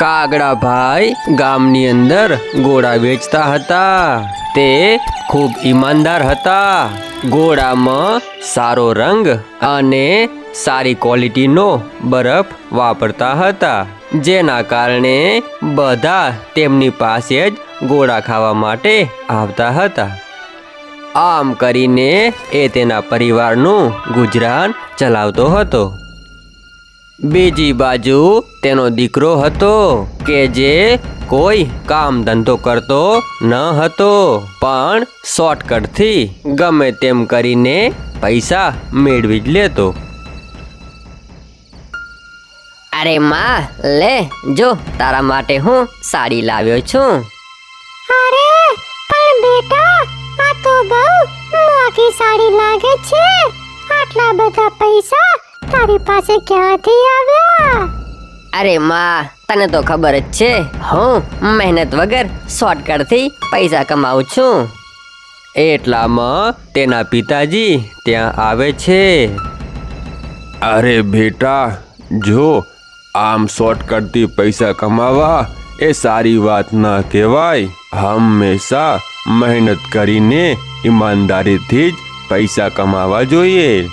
કાગડાભાઈ ગામની અંદર ગોળા વેચતા હતા. તે ખૂબ ઈમાનદાર હતા. ગોળામાં સારો રંગ અને સારી ક્વોલિટીનો બરફ વાપરતા હતા. જેના કારણે બધા તેમની પાસે જ ગોળા ખાવા માટે આવતા હતા. આમ કરીને એ તેના પરિવારનું ગુજરાન ચલાવતો હતો. બીજી બાજુ તેનો દીકરો હતો કે જે કોઈ કામ ધંધો કરતો ન હતો પણ શોર્ટકટથી ગમે તેમ કરીને પૈસા મેળવી જ લેતો. અરે માં લે જો તારા માટે હું સાડી લાવ્યો છું. અરે પણ બેટા આ તો બહુ મોંઘી સાડી લાગે છે. આટલા બધા પૈસા તારી પાસે ક્યાંથી આવ્યા? અરે માં તને તો ખબર જ છે. હું મહેનત વગર શોર્ટકટથી પૈસા કમાઉં છું. એટલામાં તેના પિતાજી ત્યાં આવે છે. અરે બેટા જો આમ શોર્ટકટથી પૈસા કમાવા એ સારી વાત ના કહેવાય. હંમેશા મહેનત કરીને ઈમાનદારીથી જ પૈસા કમાવા જોઈએ.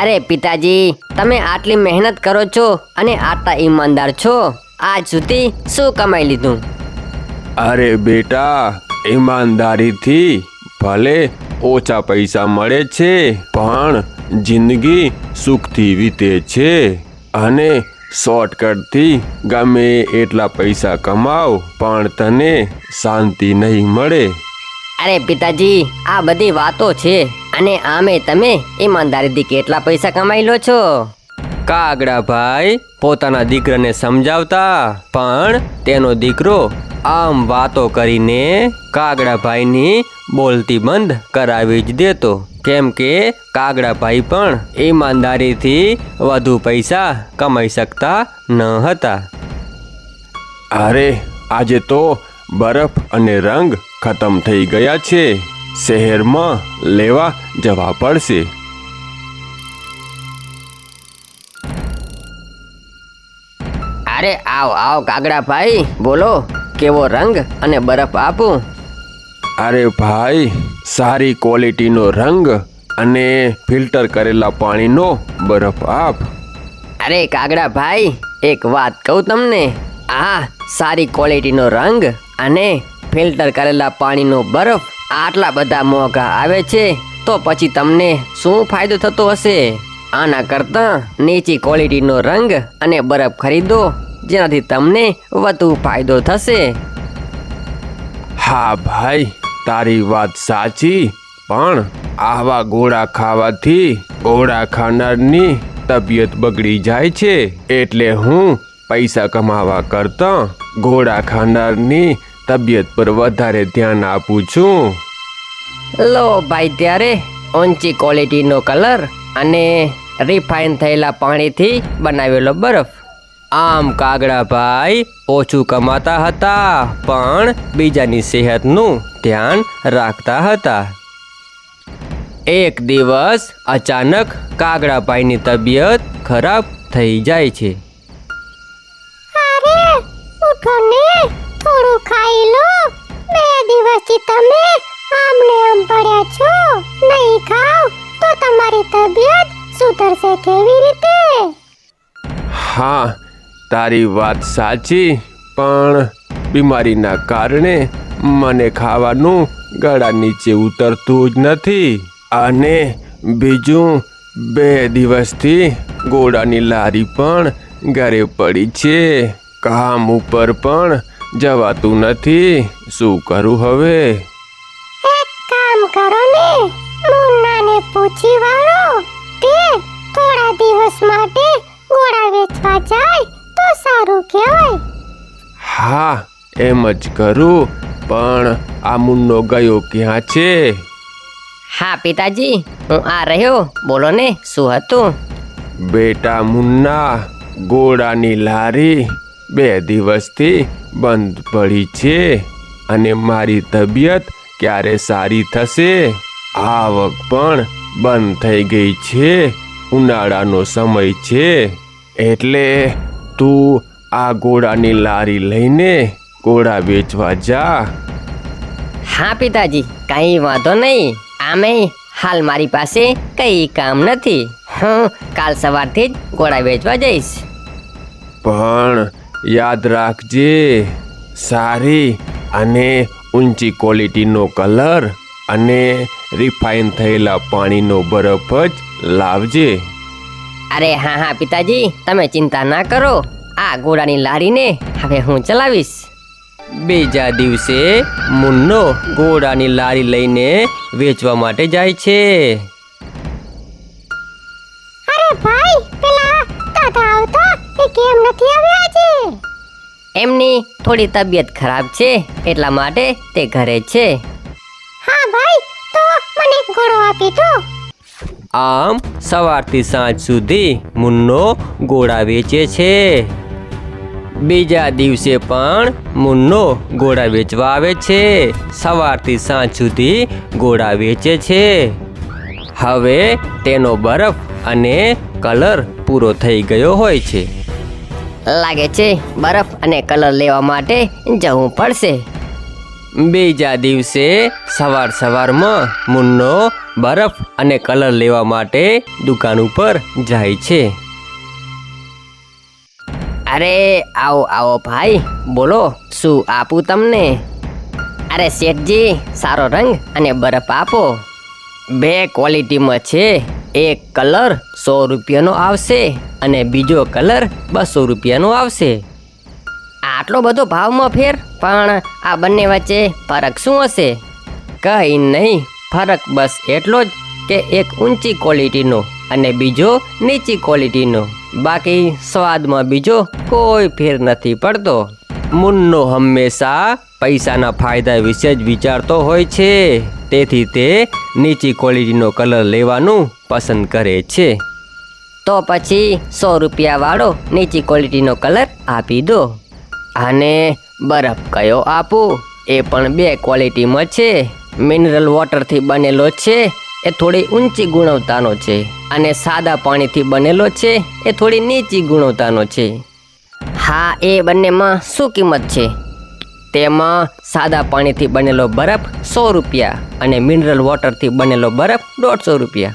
અરે પિતાજી, તમે આટલી મહેનત કરો છો અને આટલા ઈમાનદાર છો. આજ સુધી શું કમાઈ લીધું? અરે બેટા, ઈમાનદારીથી ભલે ઓછા પૈસા મળે છે, પણ જિંદગી સુખથી વીતે છે અને શોર્ટકટથી ગમે એટલા પૈસા કમાવ, પણ તને શાંતિ નહીં મળે. અરે પિતાજી આ બધી વાતો છે. અને આમે તમે ઈમાનદારીથી કેટલા પૈસા કમાઈ લો છો? કાગડાભાઈ પોતાના દીકરાને સમજાવતા પણ તેનો દીકરો આમ વાતો કરીને કાગડાભાઈની બોલતી બંધ કરાવી જ દેતો. કેમ કે કાગડાભાઈ પણ ઈમાનદારીથી વધુ પૈસા કમાઈ શકતા ન હતા. અરે આજે તો બરફ અને રંગ ખતમ થઈ ગયા છે. શહેરમાં લેવા જવા પડશે. અરે આવ આવ કાગડા ભાઈ બોલો કેવો રંગ અને બરફ આપું? અરે ભાઈ સારી ક્વોલિટીનો રંગ અને ફિલ્ટર કરેલા પાણીનો બરફ આપ. અરે કાગડા ભાઈ એક વાત કહું તમને આ સારી ક્વોલિટીનો રંગ અને ફિલ્ટર કરેલા પાણીનો બરફ આટલા બધા મોંઘા આવે છે, તો પછી તમને શું ફાયદો થતો હશે? આના કરતાં નીચી ક્વોલિટીનો રંગ અને બરફ ખરીદો, જેનાથી તમને વધુ ફાયદો થશે. હા ભાઈ, તારી વાત સાચી, પણ આવા ગોળા ખાવાથી ગોળા ખાનારની તબિયત બગડી જાય છે, એટલે હું પૈસા કમાવા કરતા ઘોડા ખાનારની તબિયત પર વધારે ધ્યાન આપું છું. લો ભાઈ, ત્યારે ઊંચી ક્વોલિટીનો કલર અને રિફાઇન થયેલા પાણીથી બનાવેલો બરફ. આમ કાગડાભાઈ ઓછું કમાતા હતા, પણ બીજાની સેહતનું ધ્યાન રાખતા હતા. એક દિવસ અચાનક કાગડાભાઈની તબિયત ખરાબ થઈ જાય છે. લો બે દિવસથી તમે આમને આમ પડ્યા છો. નહીં ખાવ તો તમારી તબિયત સુધરશે કેવી રીતે? હા, તારી વાત સાચી, પણ બીમારીના કારણે મને ખાવાનું ગળા નીચે ઉતરતું જ નથી. અને બીજું, બે દિવસથી ગોળાની લારી પણ ઘરે પડી છે. કામ ઉપર પણ જવાતું નથી. શું કરું હવે? એક કામ કરો ને મુન્નાને પૂછી વાળો. તે થોડા દિવસ માટે ગોળા વેચવા જાય તો સારું કહેવાય. હા એમ જ કરું. પણ આ મુન્નો ગયો ક્યાં છે? હા પિતાજી હું આ રહ્યો. બોલો ને શું હતું? બેટા મુન્ના ગોળાની લારી. બે દિવસથી બંધ પડી છે અને મારી તબિયત ક્યારે સારી થશે? આવક પણ બંધ થઈ ગઈ છે. ઉનાળાનો સમય છે. એટલે તું આ ઘોડાની લારી લઈને ઘોડા વેચવા જા. હા પિતાજી કઈ વાંધો નહીં. આમે હાલ મારી પાસે કઈ કામ નથી. હું કાલ સવારથી જ ઘોડા વેચવા જઈશ. પણ યાદ રાખજે સારી અને ઊંચી ક્વોલિટીનો કલર અને રિફાઇન થયેલા પાણીનો બરફ જ લાવજે. અરે હા હા પિતાજી તમે ચિંતા ના કરો. આ ઘોડાની લારીને હવે હું ચલાવીશ. બીજા દિવસે મુન્નો ઘોડાની લારી લઈને વેચવા માટે જાય છે. અરે ભાઈ એ કેમ નથી આવ્યા આજે? એમની થોડી તબિયત ખરાબ છે એટલા માટે તે ઘરે છે. હા ભાઈ તો મને એક ઘોડો આપી દો. આમ સવારથી સાંજ સુધી મુન્નો ઘોડા વેચે છે. બીજા દિવસે પણ મુન્નો ઘોડા વેચવા આવે છે. સવારથી સાંજ સુધી ઘોડા વેચે છે. હવે તેનો બરફ અને કલર પૂરો થઈ ગયો હોય છે. લાગે છે બરફ અને કલર લેવા માટે જવું પડશે. બીજા દિવસે સવાર સવારમાં મુન્નો બરફ અને કલર લેવા માટે દુકાન ઉપર જાય છે. અરે આવો આવો ભાઈ બોલો શું આપું તમને? અરે શેઠજી સારો રંગ અને બરફ આપો. બે ક્વોલિટીમાં છે. એક કલર સો રૂપિયાનો આવશે અને બીજો કલર બસો રૂપિયાનો આવશે. આટલો બધો ભાવમાં ફેર? પણ આ બંને વચ્ચે ફરક શું હશે? કંઈ નહીં, ફરક બસ એટલો જ કે એક ઊંચી ક્વોલિટીનો અને બીજો નીચી ક્વોલિટીનો. બાકી સ્વાદમાં બીજો કોઈ ફેર નથી પડતો. મુન્નો હંમેશા પૈસાના ફાયદા વિશે જ વિચારતો હોય છે. તેથી તે નીચી ક્વોલિટીનો કલર લેવાનું પસંદ કરે છે. તો પછી સો રૂપિયાવાળો નીચી ક્વોલિટીનો કલર આપી દો. અને બરફ કયો આપું? એ પણ બે ક્વોલિટીમાં છે. મિનરલ વોટરથી બનેલો છે, એ થોડી ઊંચી ગુણવત્તાનો છે. અને સાદા પાણીથી બનેલો છે, એ થોડી નીચી ગુણવત્તાનો છે. હા, એ બંનેમાં શું કિંમત છે? તેમાં સાદા પાણીથી બનેલો બરફ સો રૂપિયા અને મિનરલ વોટરથી બનેલો બરફ દોઢસો રૂપિયા.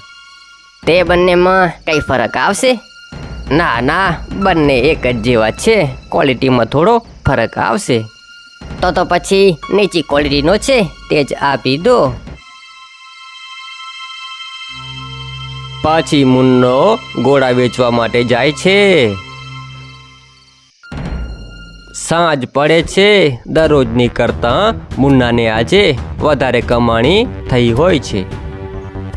તે બંનેમાં કંઈ ફરક આવશે? ના ના, બંને એક જ જેવા છે. ક્વોલિટીમાં થોડો ફરક આવશે. તો તો પછી નીચી ક્વોલિટીનો છે, તે જ આપી દો. પછી મુન્નો ઘોડા વેચવા માટે જાય છે. સાંજ પડે છે દરરોજની કરતાં મુન્નાને આજે વધારે કમાણી થઈ હોય છે.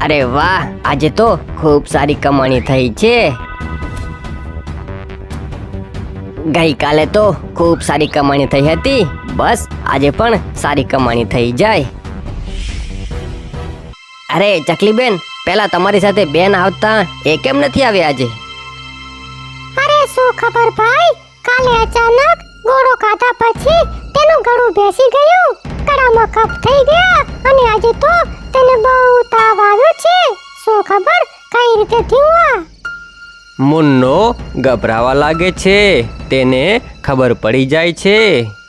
અરે વાહ આજે તો ખૂબ સારી કમાણી થઈ છે. ગઈકાલે તો ખૂબ સારી કમાણી થઈ હતી. બસ આજે પણ સારી કમાણી થઈ જાય. અરે ચકલીબેન પેલા તમારી સાથે બેન આવતા એ કેમ નથી આવ્યા આજે? અરે શું ખબર ભાઈ? કાલે અચાનક ગોળો ખાધા પછી તેનું ગળું બેસી ગયું કડામાં કફ થઈ ગયા અને આજે તો તેને બહુ તાવ આવ્યો છે. શું ખબર કઈ રીતે થયું આ? મુન્નો ગભરાવા લાગે છે. તેને ખબર પડી જાય છે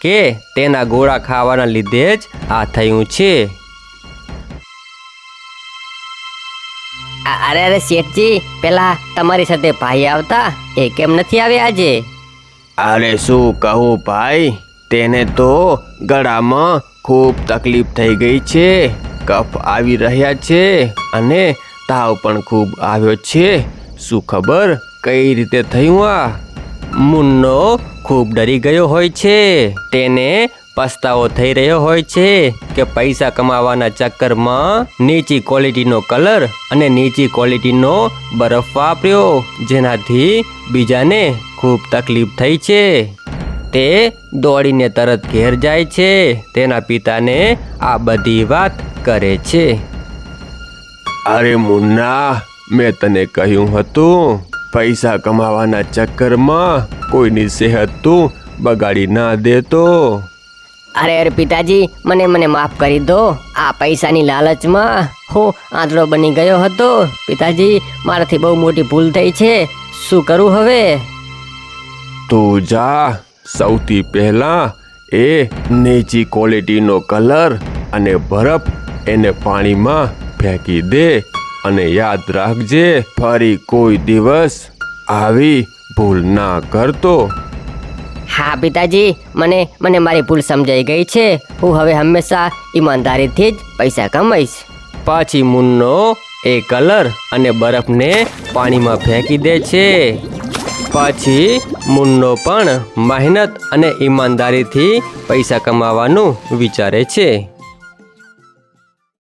કે તેના ગોળા ખાવાના લીધે જ આ થયું છે. અરે અરે શેઠજી પેલા તમારી સાથે ભાઈ આવતા એ કેમ નથી આવ્યા આજે? અરે શું કહું ભાઈ? તેને તો ગળામાં ખૂબ તકલીફ થઈ ગઈ છે. કફ આવી રહ્યા છે અને તાવ પણ ખૂબ આવ્યો છે. શું ખબર કઈ રીતે થયું આ? મુન્નો ખૂબ ડરી ગયો હોય છે. તેને પસ્તાવો થઈ રહ્યો હોય છે કે પૈસા કમાવાના ચક્કરમાં નીચી ક્વોલિટીનો કલર અને નીચી ક્વોલિટીનો બરફ વાપર્યો, જેનાથી બીજાને ખૂબ તકલીફ થઈ છે. તે દોડીને તરત ઘેર જાય છે. તેના પિતાને આ બધી વાત કરે છે. અરે મુન્ના મેં તને કહ્યું હતું પૈસા કમાવાના ચક્કરમાં કોઈની સેહત તું બગાડી ના દેતો. અરે અરે પિતાજી મને મને માફ કરી દો. આ પૈસાની લાલચમાં હું આંધળો બની ગયો હતો. પિતાજી મારાથી બહુ મોટી ભૂલ થઈ છે. શું કરું હવે? તું જા. સૌથી પહેલા એ નીચી ક્વોલિટીનો કલર અને બરફ એને પાણીમાં ફેંકી દે અને યાદ રાખજે ફરી કોઈ દિવસ આવી ભૂલ ના કરતો. હા પિતાજી મને મને મારી ભૂલ સમજાઈ ગઈ છે. હું હવે હંમેશા ઈમાનદારીથી જ પૈસા કમાઈશ. પછી મુન્નો એ કલર અને બરફને પાણીમાં ફેંકી દે છે. પછી મુન્નો પણ મહેનત અને ઈમાનદારીથી પૈસા કમાવાનું વિચારે છે.